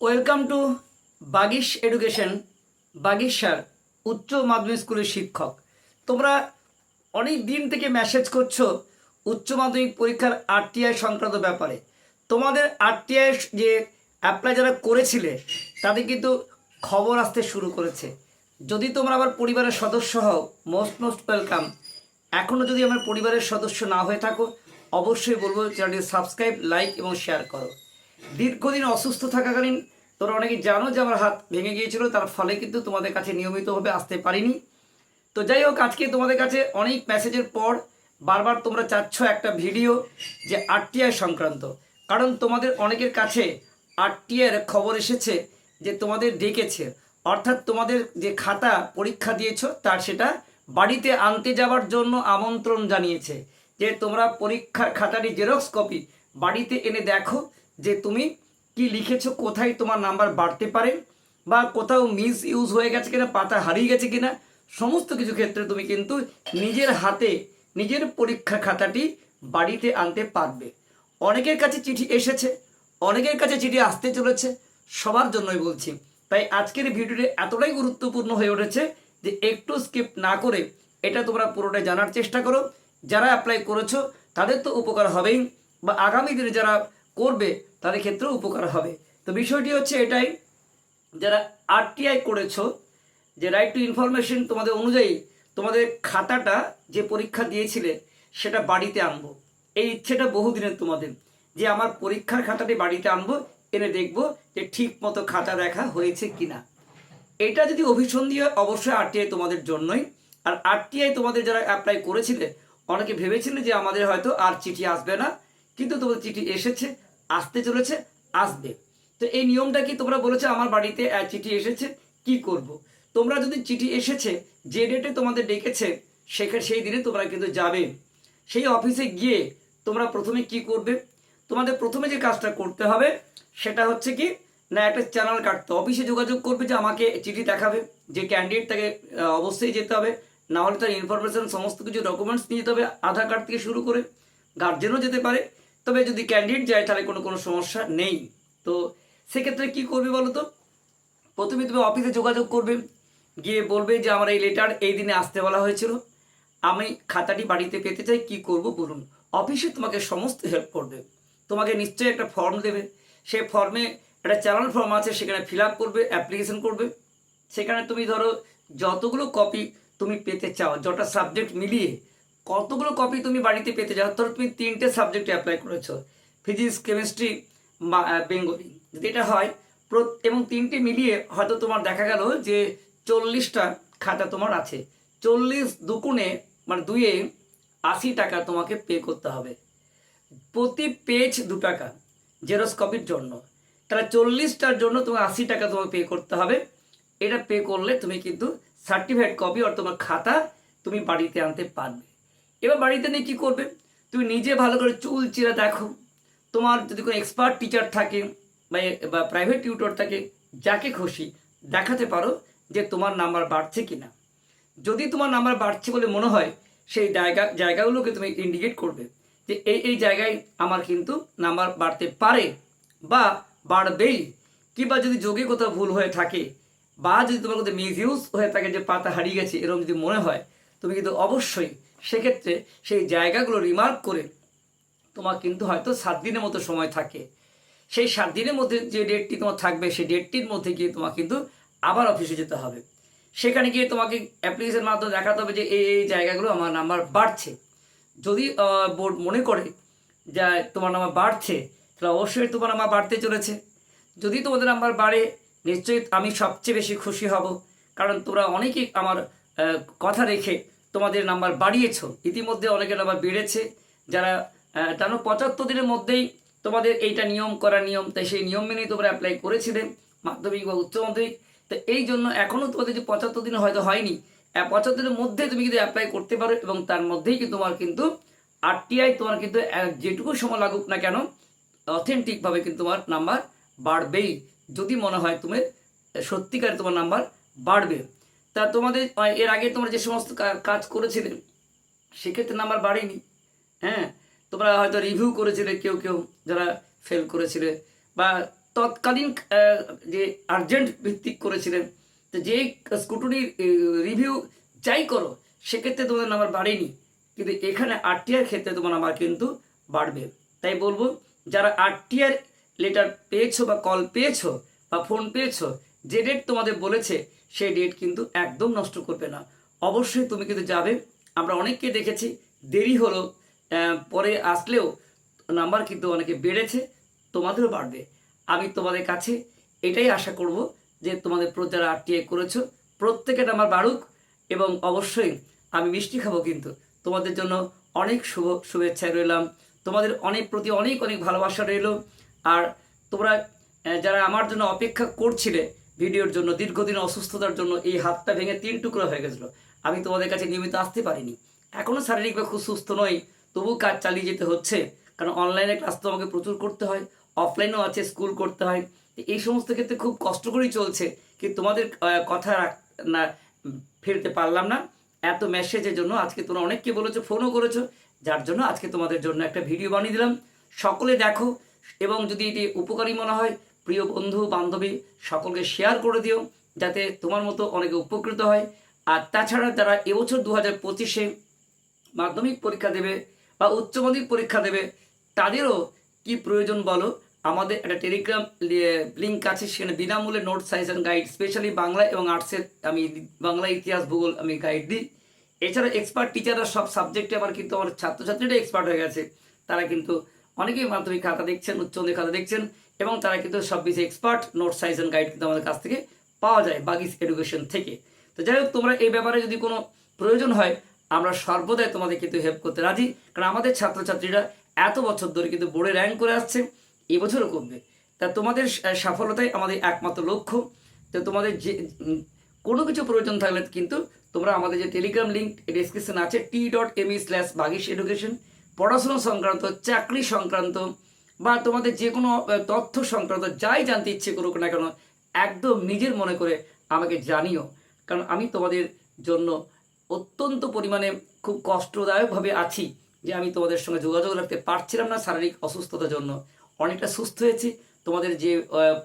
Welcome to Bagish education Bagish sir উচ্চ মাধ্যমিক স্কুলের শিক্ষক। তোমরা অনেক দিন থেকে মেসেজ করছ উচ্চ মাধ্যমিক পরীক্ষার আরটিআই সংক্রান্ত ব্যাপারে। তোমাদের আরটিআই যে অ্যাপ্লাই যারা করেছিলে, তাদের কিন্তু খবর আসতে শুরু করেছে। যদি তোমরা আবার পরিবারের সদস্য হও মোস্ট মোস্ট ওয়েলকাম এখনও যদি আমার পরিবারের সদস্য না হয়ে থাকো, অবশ্যই বলব চ্যানেলটি সাবস্ক্রাইব লাইক এবং শেয়ার করো। দীর্ঘদিন অসুস্থ থাকাকালীন, তোমরা অনেকে জানো যে আমার হাত ভেঙে গিয়েছিল, তার ফলে কিন্তু তোমাদের কাছে নিয়মিতভাবে আসতে পারিনি। তো যাই হোক, আজকে তোমাদের কাছে অনেক মেসেজের পর বারবার তোমরা চাচ্ছ একটা ভিডিও যে আরটিআই সংক্রান্ত। কারণ তোমাদের অনেকের কাছে আরটিআইয়ের খবর এসেছে যে তোমাদের ডেকেছে। অর্থাৎ তোমাদের যে খাতা পরীক্ষা দিয়েছ, তার সেটা বাড়িতে আনতে যাওয়ার জন্য আমন্ত্রণ জানিয়েছে। যে তোমরা পরীক্ষার খাতাটি জেরক্স কপি বাড়িতে এনে দেখো যে তুমি কি লিখেছো, কোথায় তোমার নাম্বার বাড়তে পারে বা কোথাও মিস ইউজ হয়ে গেছে কিনা, পাতা হারিয়ে গেছে কিনা, সমস্ত কিছু ক্ষেত্রে তুমি কিন্তু নিজের হাতে নিজের পরীক্ষা খাতাটি বাড়িতে আনতে পারবে। অনেকের কাছে চিঠি এসেছে, অনেকের কাছে চিঠি আসতে চলেছে, সবার জন্যই বলছি। তাই আজকের ভিডিওটি এতটাই গুরুত্বপূর্ণ হয়ে উঠেছে যে একটু স্কিপ না করে এটা তোমরা পুরোটাই জানার চেষ্টা করো। যারা অ্যাপ্লাই করেছ, তাদের তো উপকার হবেই বা আগামী দিনে যারা করবে তাদের ক্ষেত্রেও উপকার হবে। তো বিষয়টি হচ্ছে এটাই, যারা আরটিআই করেছ, যে রাইট টু ইনফরমেশন তোমাদের অনুযায়ী তোমাদের খাতাটা যে পরীক্ষা দিয়েছিলে, সেটা বাড়িতে আনব। এই ইচ্ছেটা বহুদিনের তোমাদের, যে আমার পরীক্ষার খাতাটি বাড়িতে আনব, এনে দেখব যে ঠিক মতো খাতা দেখা হয়েছে কিনা। এটা যদি অভিসন্ধি হয়, অবশ্যই আরটিআই তোমাদের জন্যই। আর আরটিআই তোমাদের যারা অ্যাপ্লাই করেছিলে, অনেকে ভেবেছিলে যে আমাদের হয়তো আর চিঠি আসবে না, কিন্তু তোমাদের চিঠি এসেছে। আসতে চলেছে, আসবে। তো এই নিয়মটা কি তোমরা বলেছ? আমার বাড়িতে চিঠি এসেছে, কি করব। তোমরা যদি চিঠি এসেছে, যে ডেটে তোমাদের ডেকেছে সেখানে সেই দিনে তোমরা কিন্তু যাবে। সেই অফিসে গিয়ে তোমরা প্রথমে কি করবে? তোমাদের প্রথমে যে কাজটা করতে হবে, সেটা হচ্ছে কি, না, একটা চ্যানেল কাটতে। অফিসে যোগাযোগ করবে যে আমাকে চিঠি দেখাবে, যে ক্যান্ডিডেট তাকে অবশ্যই যেতে হবে। না হলে তার ইনফরমেশন সমস্ত কিছু ডকুমেন্টস নিয়ে যেতে হবে, আধার কার্ড থেকে শুরু করে গার্জেনও যেতে পারে। তবে যদি ক্যান্ডিডেট যায়, তাহলে কোনো কোনো সমস্যা নেই। তো সেক্ষেত্রে কি করবে বলো তো? প্রথমে তুমি অফিসে যোগাযোগ করবে, গিয়ে বলবে যে, আমার এই লেটার এই দিনে আসতে বলা হয়েছিল। আমি খাতাটি বাড়িতে পেতে চাই, কি করব বলুন? অফিসে তোমাকে সমস্ত হেল্প করবে। তোমাকে নিশ্চয়ই একটা ফর্ম দেবে। সেই ফর্মে একটা চ্যানেল ফর্ম আছে, সেখানে ফিল আপ করবে অ্যাপ্লিকেশন করবে। সেখানে তুমি ধরো, যতগুলো কপি তুমি পেতে চাও, যটা সাবজেক্ট মিলিয়ে কতগুলো কপি তুমি বাড়িতে পেতে চাও ধরো তুমি তিনটে সাবজেক্টে অ্যাপ্লাই করেছ ফিজিক্স কেমিস্ট্রি বেঙ্গলি যদি এটা হয় এবং তিনটে মিলিয়ে হয়তো তোমার দেখা গেল যে চল্লিশটা খাতা তোমার আছে। চল্লিশ দুকুণে মানে দুয়ে আশি টাকা তোমাকে পে করতে হবে। প্রতি পেজ দু টাকা জেরক্স কপির জন্য। তাহলে চল্লিশটার জন্য তোমার আশি টাকা তোমাকে পে করতে হবে। এটা পে করলে তুমি কিন্তু সার্টিফাইড কপি আর তোমার খাতা তুমি বাড়িতে আনতে পারবে। এবার বাড়িতে নিয়ে কী করবে? তুমি নিজে ভালো করে চুল চিরা দেখো। তোমার যদি কোনো এক্সপার্ট টিচার থাকে বা প্রাইভেট টিউটর থাকে, যাকে খুশি দেখাতে পারো যে তোমার নাম্বার বাড়ছে কি না যদি তোমার নাম্বার বাড়ছে বলে মনে হয়, সেই জায়গা, জায়গাগুলোকে তুমি ইন্ডিকেট করবে যে এই এই জায়গায় আমার কিন্তু নাম্বার বাড়তে পারে বা বাড়বেই। কিংবা যদি যোগে কোথাও ভুল হয়ে থাকে বা যদি তোমার কোথাও মিসইউজ হয়ে থাকে যে পাতা হারিয়ে গেছে, এরকম যদি মনে হয়, তুমি কিন্তু অবশ্যই সেক্ষেত্রে সেই জায়গাগুলো রিমার্ক করে তোমার কিন্তু হয়তো সাত দিনের মতো সময় থাকে। সেই সাত দিনের মধ্যে যে ডেটটি তোমার থাকবে, সেই ডেটটির মধ্যে গিয়ে তোমার কিন্তু আবার অফিসে যেতে হবে। সেখানে গিয়ে তোমাকে অ্যাপ্লিকেশন মাধ্যমে দেখাতে হবে যে এই এই জায়গাগুলো আমার নাম্বার বাড়ছে। যদি বোর্ড মনে করে যে তোমার নাম্বার বাড়ছে, তাহলে অবশ্যই তোমার নাম্বার বাড়তে চলেছে। যদি তোমাদের নাম্বার বাড়ে, নিশ্চয়ই আমি সবচেয়ে বেশি খুশি হব। কারণ তোমরা অনেকেই আমার কথা রেখে তোমাদের নাম্বার বাড়িয়েছো। ইতিমধ্যে অনেকের নাম্বার বেড়েছে। যারা জানো পঁচাত্তর দিনের মধ্যেই তোমাদের এইটা নিয়ম করা নিয়ম, তাই সেই নিয়ম মেনেই তোমরা অ্যাপ্লাই করেছিলে মাধ্যমিক বা উচ্চ মাধ্যমিক। তো এই জন্য এখনও তোমাদের যে পঁচাত্তর দিন হয়তো হয়নি পঁচাত্তর দিনের মধ্যে তুমি কিন্তু অ্যাপ্লাই করতে পারো এবং তার মধ্যেই কিন্তু তোমার কিন্তু আরটিআই তোমার কিন্তু যেটুকু সময় লাগুক না কেন অথেন্টিকভাবে কিন্তু তোমার নাম্বার বাড়বেই। যদি মনে হয় তুমি সত্যিকার তোমার নাম্বার বাড়বে। তা তোমাদের এর আগে তোমরা যে সমস্ত কাজ করেছিলে, সেক্ষেত্রে নাম্বার বাড়েনি হ্যাঁ? তোমরা হয়তো রিভিউ করেছিলে, কেউ কেউ যারা ফেল করেছিলে, বা তৎকালীন যে আর্জেন্ট ভিত্তিক করেছিলেন তো যে স্কুটনির রিভিউ যাই করো, সেক্ষেত্রে তোমাদের নাম্বার বাড়েনি, কিন্তু এখানে আরটিআর ক্ষেত্রে তোমার নাম্বার কিন্তু বাড়বে। তাই বলব, যারা আরটিআর লেটার পেয়েছ বা কল পেয়েছ বা ফোন পেয়েছ, যে ডেট তোমাদের বলেছে সেই ডেট কিন্তু একদম নষ্ট করবে না। অবশ্যই তুমি কিন্তু যাবে। আমরা অনেককে দেখেছি, দেরি হলো পরে আসলেও নাম্বার কিন্তু অনেকে বেড়েছে, তোমাদেরও বাড়বে। আমি তোমাদের কাছে এটাই আশা করব যে তোমাদের যারা আরটিআই করেছ, প্রত্যেকের নাম্বার বাড়ুক এবং অবশ্যই আমি মিষ্টি খাব কিন্তু। তোমাদের জন্য অনেক শুভ শুভেচ্ছায় রইলাম। তোমাদের অনেক প্রতি অনেক অনেক ভালোবাসা রইল। আর তোমরা যারা আমার জন্য অপেক্ষা করছিলে ভিডিওর জন্য, দীর্ঘদিন অসুস্থতার জন্য এই হাতটা ভেঙে তিন টুকরো হয়ে গেছিল। আমি তোমাদের কাছে নিয়মিত আসতে পারিনি। এখনও শারীরিকভাবে খুব সুস্থ নই তবু কাজ চালিয়ে যেতে হচ্ছে। কারণ অনলাইনে ক্লাস তো আমাকে প্রচুর করতে হয় অফলাইনেও আছে স্কুল করতে হয়। এই সমস্ত ক্ষেত্রে খুব কষ্ট করেই চলছে কি তোমাদের কথা না ফেলতে পারলাম না। এত মেসেজের জন্য আজকে তোমরা অনেককে বলেছ ফোনও করেছ, যার জন্য আজকে তোমাদের জন্য একটা ভিডিও বানিয়ে দিলাম। সকলে দেখো এবং যদি এটি উপকারী মনে হয় প্রিয় বন্ধু, বান্ধবী, সকলকে শেয়ার করে দিও, যাতে তোমার মতো অনেকে উপকৃত হয়। আর তাছাড়া যারা এবছর দু হাজার পঁচিশে মাধ্যমিক পরীক্ষা দেবে বা উচ্চ মাধ্যমিক পরীক্ষা দেবে, তাদেরও কি প্রয়োজন বলো? আমাদের একটা টেলিগ্রাম লিঙ্ক আছে, সেখানে বিনামূল্যে note size and guide specially Bangla এবং আর্টসের আমি বাংলা ইতিহাস, ভূগোল আমি গাইড দিই। এছাড়া এক্সপার্ট টিচাররা সব সাবজেক্টে আমার কিন্তু আমার ছাত্রছাত্রীরা এক্সপার্ট হয়ে গেছে। তারা কিন্তু অনেকেই মাধ্যমিক খাতা দেখছেন, উচ্চ মাধ্যমিক খাতা দেখছেন। এবং তারা কিন্তু সব বিষয়ে expert note size and guide কিন্তু আমাদের কাছ থেকে পাওয়া যায় বাগিস এডুকেশন থেকে। তো যাই হোক, তোমরা এই ব্যাপারে যদি কোনো প্রয়োজন হয়, আমরা সর্বদাই তোমাদের কিন্তু হেল্প করতে রাজি। কারণ আমাদের ছাত্রছাত্রীরা এত বছর ধরে কিন্তু বোর্ডে র্যাঙ্ক করে আসছে, এবছরও করবে। তা তোমাদের সাফল্যতাই আমাদের একমাত্র লক্ষ্য। তো তোমাদের যে কোনো কিছু প্রয়োজন থাকলে কিন্তু তোমরা আমাদের যে টেলিগ্রাম লিঙ্ক ডিসক্রিপশন আছে T dot ME slash Bagish education পড়াশোনা সংক্রান্ত, চাকরি সংক্রান্ত বা তোমাদের যে কোনো তথ্য সংক্রান্ত যাই জানতে ইচ্ছে করুক না কেন, একদম নিজের মনে করে আমাকে জানিও। কারণ আমি তোমাদের জন্য অত্যন্ত পরিমাণে খুব কষ্টদায়কভাবে আছি যে আমি তোমাদের সঙ্গে যোগাযোগ রাখতে পারছিলাম না শারীরিক অসুস্থতার জন্য। অনেকটা সুস্থ হয়েছি। তোমাদের যে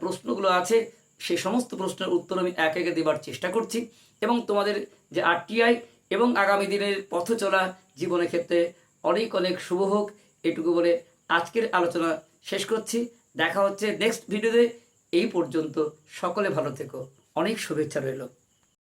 প্রশ্নগুলো আছে সেই সমস্ত প্রশ্নের উত্তর আমি এক একে দেবার চেষ্টা করছি। এবং তোমাদের যে আরটিআই এবং আগামী দিনের পথ চলা জীবনের ক্ষেত্রে অনেক অনেক শুভ হোক, এটুকু বলে আজকের আলোচনা শেষ করছি। দেখা হচ্ছে নেক্সট ভিডিওতে এই পর্যন্ত সকলে ভালো থেকো। অনেক শুভেচ্ছা রইল।